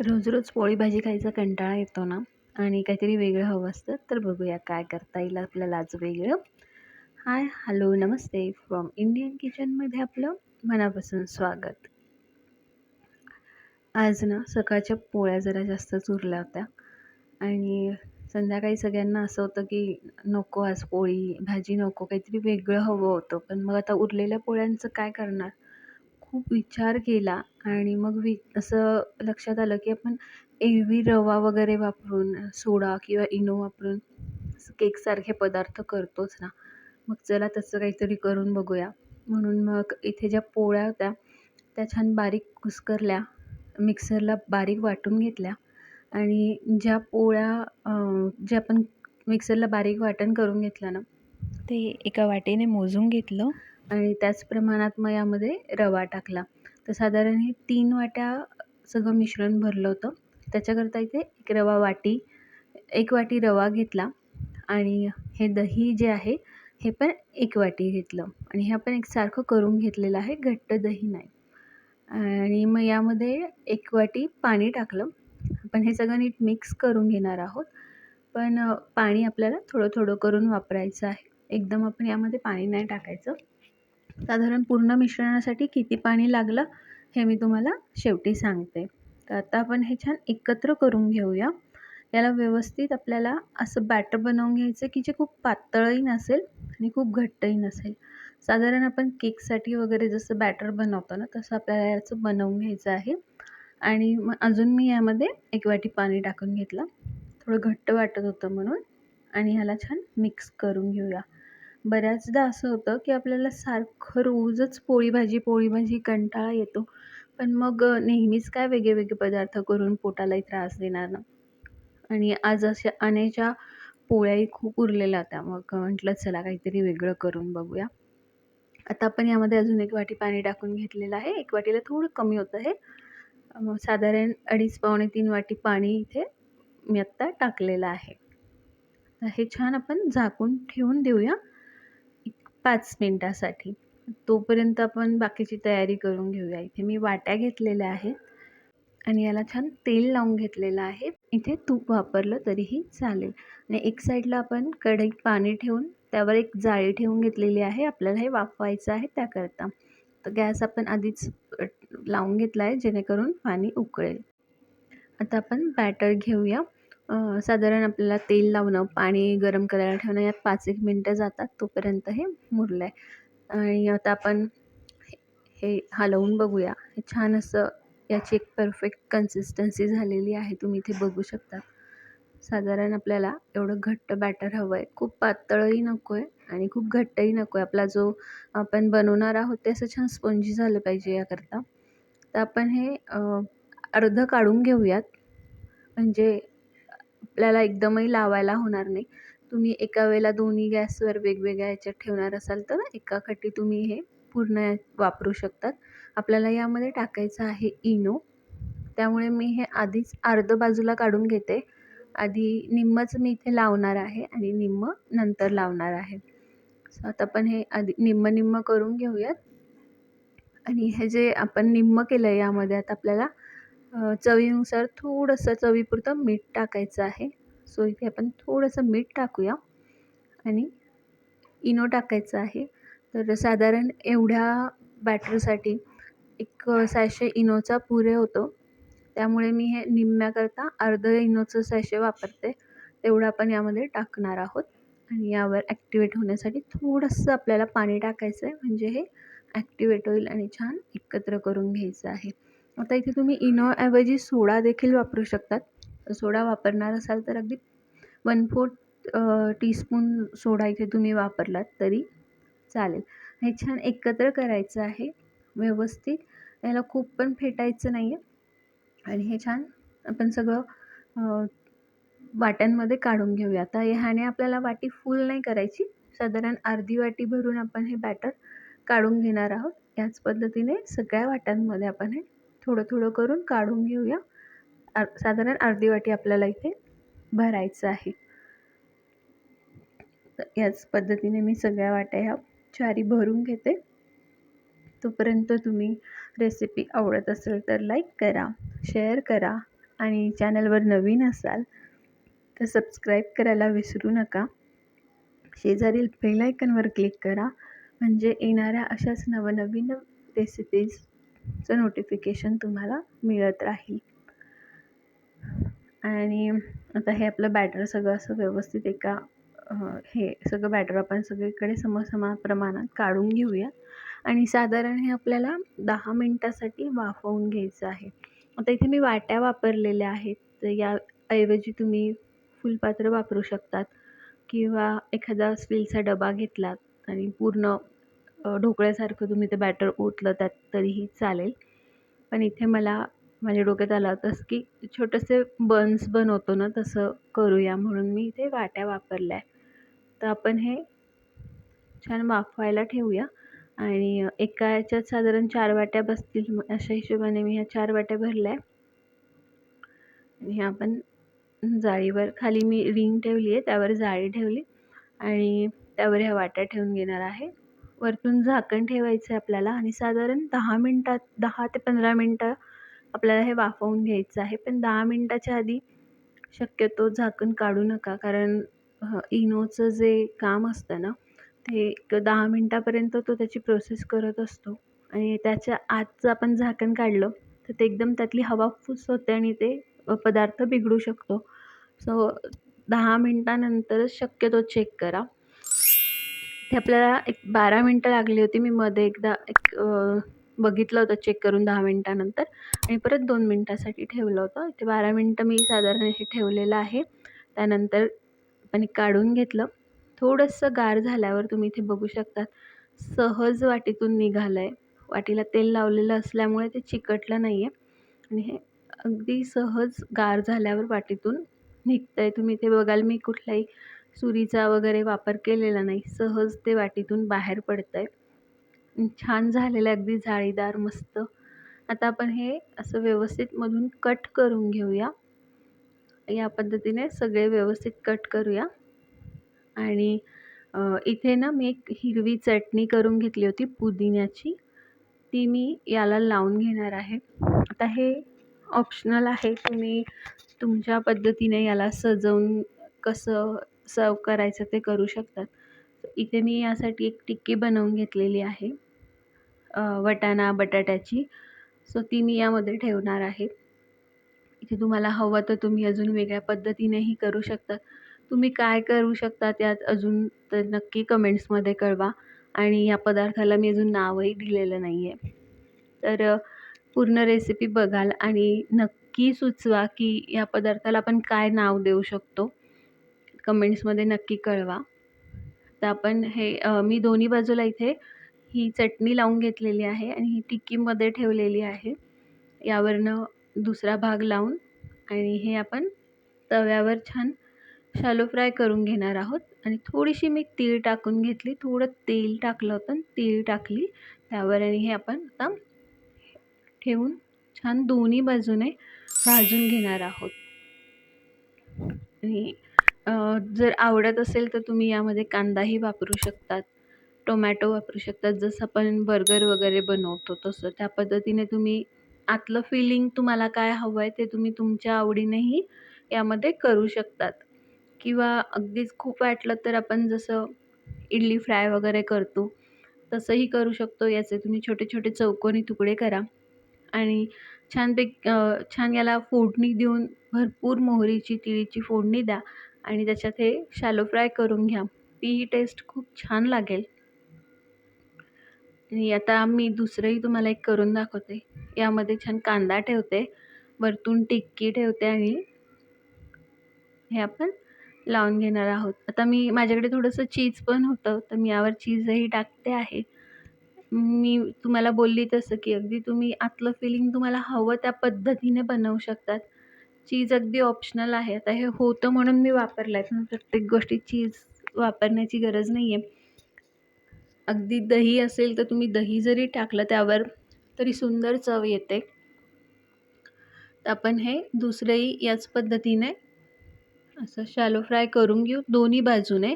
रोज रोज पोळी भाजी खायचा कंटाळा येतो ना. आणि काहीतरी वेगळं हवं असतं तर बघूया काय करता येईल आपल्याला आज वेगळं. हाय हॅलो नमस्ते फ्रॉम इंडियन किचनमध्ये आपलं मनापासून स्वागत. आज ना सकाळच्या पोळ्या जरा जास्तच उरल्या होत्या. आणि संध्याकाळी सगळ्यांना असं होतं की नको आज पोळी भाजी नको काहीतरी वेगळं हवं होतं. पण मग आता उरलेल्या पोळ्यांचं काय करणार? खूप विचार केला आणि मग वि असं लक्षात आलं की आपण एरवी रवा वगैरे वापरून सोडा किंवा इनो वापरून केकसारखे पदार्थ करतोच ना. मग चला तसं काहीतरी करून बघूया. म्हणून मग इथे ज्या पोळ्या होत्या त्या छान बारीक कुस्करल्या मिक्सरला बारीक वाटून घेतल्या आणि ज्या पोळ्या ज्या आपण मिक्सरला बारीक वाटण करून घेतलं ना ते एका वाटीने मोजून घेतलं. आणि त्याच प्रमाणात मग यामध्ये रवा टाकला. तर साधारण हे तीन वाट्या सगळं मिश्रण भरलं होतं. त्याच्याकरता इथे एक रवा वाटी एक वाटी रवा घेतला आणि हे दही जे आहे हे पण एक वाटी घेतलं. आणि हे आपण एकसारखं करून घेतलेलं आहे घट्ट दही नाही. आणि मग यामध्ये एक वाटी पाणी टाकलं. आपण हे सगळं नीट मिक्स करून घेणार आहोत. पण पाणी आपल्याला थोडं थोडं करून वापरायचं आहे. एकदम आपण यामध्ये पाणी नाही टाकायचं. साधारण पूर्ण मिश्रणासाठी किती पाणी लागलं हे मी तुम्हाला शेवटी सांगते. तर आता आपण हे छान एकत्र करून घेऊया. याला व्यवस्थित आपल्याला असं बॅटर बनवून घ्यायचं की जे खूप पातळही नसेल आणि खूप घट्टही नसेल. साधारण आपण केकसाठी वगैरे जसं बॅटर बनवतो ना तसं आपल्याला याचं बनवून घ्यायचं आहे. आणि मग अजून मी यामध्ये एक वाटी पाणी टाकून घेतलं. थोडं घट्ट वाटत होतं म्हणून. आणि ह्याला छान मिक्स करून घेऊया. बऱ्याचदा असं होतं की आपल्याला सारखं रोजच पोळी भाजी पोळी भाजी कंटाळा येतो. पण मग नेहमीच काय वेगळे वेगळे पदार्थ करून पोटालाही त्रास देणार ना? आणि आज अशा आण्याच्या पोळ्याही खूप उरलेल्या होत्या. मग म्हटलं चला काहीतरी वेगळं करून बघूया. आता आपण यामध्ये अजून एक वाटी पाणी टाकून घेतलेलं आहे. एक वाटीला थोडं कमी होतं हे साधारण अडीच पावणे तीन वाटी पाणी इथे मी आत्ता टाकलेलं आहे. हे छान आपण झाकून ठेवून देऊया. पाच मिनटासाठी. तोपर्यंत आपण बाकीची तयारी करून घेऊया. इथे मी वाट्या घेतलेल्या आहेत आणि याला छान तेल लावून घेतलेलं आहे. इथे तूप वापरलं तरीही चालेल. आणि एक साईडला आपण कढईत पाणी ठेवून त्यावर एक जाळी ठेवून घेतलेली आहे. आपल्याला हे वाफवायचं आहे त्याकरता. तर गॅस आपण आधीच लावून घेतला आहे जेणेकरून पाणी उकळेल. आता आपण बॅटर घेऊया. साधारण आपल्याला तेल लावणं पाणी गरम करायला ठेवणं यात पाच एक मिनटं जातात तोपर्यंत हे मुरलं आहे आणि आता आपण हे हलवून बघूया. हे छान असं याची एक परफेक्ट कन्सिस्टन्सी झालेली आहे. तुम्ही इथे बघू शकता. साधारण आपल्याला एवढं घट्ट बॅटर हवं आहे खूप पातळही नको आहे आणि खूप घट्टही नको आहे आपला जो आपण बनवणार आहोत ते असं छान स्पंजी झालं पाहिजे याकरता. तर आपण हे अर्धं काढून घेऊयात. म्हणजे आपल्याला एकदमही लावायला होणार नाही. तुम्ही एका वेळेला दोन्ही गॅसवर वेगवेगळ्या याच्यात ठेवणार असाल तर एका खट्टी तुम्ही हे पूर्ण वापरू शकतात. आपल्याला यामध्ये टाकायचं आहे इनो. त्यामुळे मी हे आधीच अर्धं बाजूला काढून घेते. आधी निम्मच मी इथे लावणार आहे आणि निम्म नंतर लावणार आहे. सो आता आपण हे आधी निम्म निम्म करून घेऊयात. आणि हे जे आपण निम्म केलं आहे यामध्ये आता आपल्याला चवीनुसार थोडंसं चवीपुरतं मीठ टाकायचं आहे. सो इथे आपण थोडंसं मीठ टाकूया. आणि इनो टाकायचं आहे. तर साधारण एवढ्या बॅटरसाठी एक सॅशे इनोचा पुरे होतो. त्यामुळे मी हे निम्म्याकरता अर्ध इनोचं सॅशे वापरते. तेवढं आपण यामध्ये टाकणार आहोत. आणि यावर ॲक्टिवेट होण्यासाठी थोडंसं आपल्याला पाणी टाकायचं आहे. म्हणजे हे ॲक्टिवेट होईल आणि छान एकत्र करून घ्यायचं आहे. आता इथे तुम्ही इनोऐवजी सोडा देखील वापरू शकतात. सोडा वापरणार असाल तर अगदी वन फोर्थ टीस्पून सोडा इथे तुम्ही वापरलात तरी चालेल. हे छान एकत्र करायचं आहे व्यवस्थित. याला खूप पण फेटायचं नाही आहे आणि हे छान आपण सगळं वाट्यांमध्ये काढून घेऊया. आता ह्याने आपल्याला वाटी फुल नाही करायची. साधारण अर्धी वाटी भरून आपण हे बॅटर काढून घेणार आहोत. याच पद्धतीने सगळ्या वाट्यांमध्ये आपण हे थोडं थोडं करून काढून घेऊया. साधारण अर्धी वाटी आपल्याला इथे भरायचं आहे. याच पद्धतीने मी सगळ्या वाट्या ह्या चारी भरून घेते. तोपर्यंत तुम्ही रेसिपी आवडत असेल तर लाईक करा शेअर करा आणि चॅनलवर नवीन असाल तर सबस्क्राईब करायला विसरू नका. शेजारील बेल आयकनवर क्लिक करा. म्हणजे येणाऱ्या अशाच नवनवीन रेसिपीज चं नोटिफिकेशन तुम्हाला मिळत राहील. आणि आता हे आपलं बॅटर सगळं असं व्यवस्थित एका हे सगळं बॅटर आपण सगळीकडे समसमा प्रमाणात काढून घेऊया. आणि साधारण हे आपल्याला दहा मिनटासाठी वाफवून घ्यायचं आहे. आता इथे मी वाट्या वापरलेल्या आहेत. तर याऐवजी तुम्ही फुलपात्र वापरू शकतात. किंवा एखादा स्टीलचा डबा घेतलात आणि पूर्ण ढोकळ्यासारखं तुम्ही ते बॅटर ओतलं त्यात तरीही चालेल. पण इथे मला माझ्या डोक्यात आलं होतंच की छोटेसे बन्स बनवतो ना तसं करूया म्हणून मी इथे वाट्या वापरल्या आहे तर आपण हे छान वाफवायला ठेवूया. आणि एका याच्यात साधारण चार वाट्या बसतील अशा हिशोबाने मी ह्या चार वाट्या भरल्या आहे आणि ह्या आपण जाळीवर खाली मी रिंग ठेवली आहे त्यावर जाळी ठेवली. आणि त्यावर ह्या वाट्या ठेवून घेणार आहे. वरतून झाकण ठेवायचं आहे आपल्याला आणि साधारण दहा मिनटात दहा ते पंधरा मिनटं आपल्याला हे वाफवून घ्यायचं आहे. पण दहा मिनटाच्या आधी शक्यतो झाकण काढू नका कारण इनोचं जे काम असतं ना ते एक दहा मिनटापर्यंत तो त्याची प्रोसेस करत असतो. आणि त्याच्या आतचं आपण झाकण काढलं तर ते एकदम त्यातली हवा फुस होते आणि ते पदार्थ बिघडू शकतो. सो दहा मिनटानंतरच शक्यतो चेक करा. हे आपल्याला एक बारा मिनटं लागली होती. मी मध्ये एकदा एक बघितलं होतं चेक करून दहा मिनटानंतर. आणि परत दोन मिनटासाठी ठेवलं होतं. ते बारा मिनटं मी साधारण हे ठेवलेलं आहे. त्यानंतर आपण काढून घेतलं. थोडंसं गार झाल्यावर तुम्ही इथे बघू शकतात. सहज वाटीतून निघालं आहे वाटीला तेल लावलेलं असल्यामुळे ते चिकटलं नाही आहे आणि हे अगदी सहज गार झाल्यावर वाटीतून निघतं आहे तुम्ही इथे बघाल मी कुठलाही सुरीचा वगैरे वापर केलेला नाही. सहज ते वाटीतून बाहेर पडतं आहे छान झालेलं आहे अगदी जाळीदार मस्त. आता आपण हे असं व्यवस्थित मधून कट करून घेऊया. या पद्धतीने सगळे व्यवस्थित कट करूया. आणि इथे ना मी एक हिरवी चटणी करून घेतली होती पुदिन्याची. ती मी याला लावून घेणार आहे. आता हे ऑप्शनल आहे. तुम्ही तुमच्या पद्धतीने याला सजवून कसं सर्व करायचं ते करू शकतात. इथे मी यासाठी एक टिक्की बनवून घेतलेली आहे. वटाणा बटाट्याची. सो ती मी यामध्ये ठेवणार आहे. इथे तुम्हाला हवं तर तुम्ही अजून वेगळ्या पद्धतीनेही करू शकता. तुम्ही काय करू शकता त्यात अजून तर नक्की कमेंट्समध्ये कळवा. आणि या पदार्थाला मी अजून नावही दिलेलं नाही आहे तर पूर्ण रेसिपी बघाल आणि नक्की सुचवा की या पदार्थाला आपण काय नाव देऊ शकतो. कमेंट्समध्ये नक्की कळवा. तर आपण हे मी दोन्ही बाजूला इथे ही चटणी लावून घेतलेली आहे आणि ही टिक्कीमध्ये ठेवलेली आहे. यावरनं दुसरा भाग लावून आणि हे आपण तव्यावर छान शालो फ्राय करून घेणार आहोत. आणि थोडीशी मी तीळ टाकून घेतली थोडं तेल टाकलं होतं तीळ टाकली. त्यावर आणि हे आपण आता ठेवून छान दोन्ही बाजूने भाजून घेणार आहोत. आणि जर आवडत असेल तर तुम्ही यामध्ये कांदाही वापरू शकतात. टोमॅटो वापरू शकतात. जसं आपण बर्गर वगैरे बनवतो तसं. त्या पद्धतीने तुम्ही आतलं फिलिंग तुम्हाला काय हवं आहे ते तुम्ही तुमच्या आवडीनेही यामध्ये करू शकतात. किंवा अगदीच खूप वाटलं तर आपण जसं इडली फ्राय वगैरे करतो तसंही करू शकतो. याचे तुम्ही छोटे छोटे चौकोनी तुकडे करा. आणि छानपैकी छान याला फोडणी देऊन भरपूर मोहरीची तिळीची फोडणी द्या. आणि त्याच्यात हे शॅलो फ्राय करून घ्या. ती टेस्ट खूप छान लागेल. आणि आता मी दुसरंही तुम्हाला एक करून दाखवते. यामध्ये छान कांदा ठेवते वरतून टिक्की ठेवते आणि हे आपण लावून घेणार आहोत. आता मी माझ्याकडे थोडंसं चीज पण होतं तर मी यावर चीजही टाकते आहे. मी तुम्हाला बोलली तसं की अगदी तुम्ही आतलं फिलिंग तुम्हाला हवं त्या पद्धतीने बनवू शकतात. चीज अगदी ऑप्शनल आहे. आता हे होतं म्हणून मी वापरलं आहे. पण प्रत्येक गोष्टीत चीज वापरण्याची गरज नाही आहे अगदी दही असेल तर तुम्ही दही जरी टाकलं त्यावर तरी सुंदर चव येते. तर आपण हे दुसरंही याच पद्धतीने असं शॅलो फ्राय करून घेऊ दोन्ही बाजूने.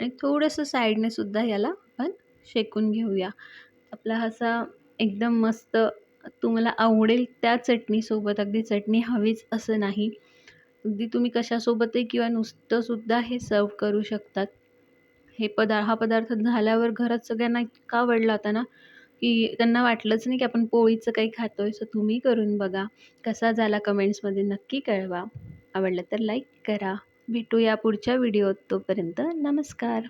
आणि थोडंसं साईडने सुद्धा याला आपण शेकून घेऊया. आपला असा एकदम मस्त तुम्हाला आवडेल त्या चटणीसोबत अगदी चटणी हवीच असं नाही. अगदी तुम्ही कशासोबतही किंवा नुसतंसुद्धा हे सर्व करू शकतात. हे पदा हा पदार्थ झाल्यावर घरात सगळ्यांना इतका आवडला होता ना की त्यांना वाटलंच नाही की आपण पोळीचं काही खातो आहे सो तुम्ही करून बघा कसा झाला कमेंट्समध्ये नक्की कळवा. आवडलं तर लाईक करा. भेटूया पुढच्या व्हिडिओत तोपर्यंत. नमस्कार.